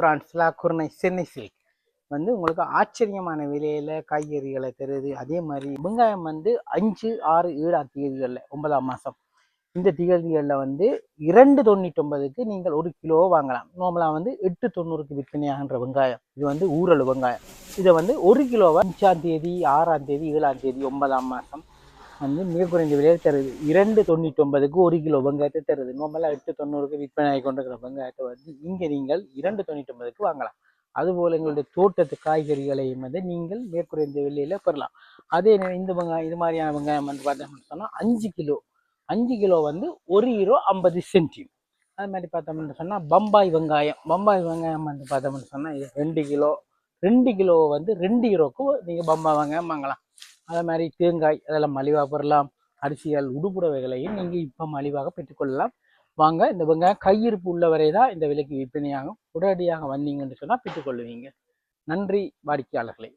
France லாக்குர்னை Chennai silk. வந்து உங்களுக்கு ஆச்சரியமான விலையில் காய்கறிகளை தருது. அதே மாதிரி வெங்காயம் வந்து அஞ்சு ஆறு ஏழாம் தேதிகளில் ஒன்பதாம் மாதம் இந்த திகழ்களில் வந்து இரண்டு தொண்ணூற்றி ஒன்பதுக்கு நீங்கள் ஒரு கிலோ வாங்கலாம். நார்மலாக வந்து எட்டு தொண்ணூறுக்கு விற்பனையாகின்ற வெங்காயம். இது வந்து ஊரல் வெங்காயம். இதை வந்து ஒரு கிலோவை அஞ்சாம் தேதி ஆறாம் தேதி ஏழாம் தேதி ஒன்பதாம் மாதம் வந்து மிக குறைந்த விலையில் தருது. இரண்டு தொண்ணூற்றி ஒன்பதுக்கு ஒரு கிலோ வெங்காயத்தை தருது. நார்மலாக எட்டு தொண்ணூறுக்கு விற்பனை ஆகி கொண்டிருக்கிற வெங்காயத்தை வந்து இங்கே நீங்கள் இரண்டு தொண்ணூற்றொன்பதுக்கு வாங்கலாம். அதுபோல் எங்களுடைய தோட்டத்து காய்கறிகளையும் வந்து நீங்கள் மேற்குறைந்த விலையில் பெறலாம். அதே இந்த வெங்காயம் இது மாதிரியான வெங்காயம் வந்து பார்த்தோம்னு சொன்னால் அஞ்சு கிலோ அஞ்சு கிலோ வந்து ஒரு கிலோ ஐம்பது சென்டி அது மாதிரி பார்த்தோம்னு சொன்னால் பம்பாய் வெங்காயம். பம்பாய் வெங்காயம் வந்து பார்த்தோம்னு சொன்னால் இது ரெண்டு கிலோ ரெண்டு கிலோ வந்து ரெண்டு கிலோக்கு நீங்கள் பம்பாய் வெங்காயம் வாங்கலாம். அதே மாதிரி தேங்காய் அதெல்லாம் மலிவாக பெறலாம். அரிசிகள் உடுப்புடவைகளையும் நீங்கள் இப்போ மலிவாக பெற்றுக்கொள்ளலாம். வாங்க இந்த வெங்காயம் கையிருப்பு உள்ளவரை தான் இந்த விலைக்கு விற்பனையாகும். உடனடியாக வந்தீங்கன்னு சொன்னால் பெற்றுக்கொள்ளுவீங்க நன்றி வாடிக்கையாளர்களே.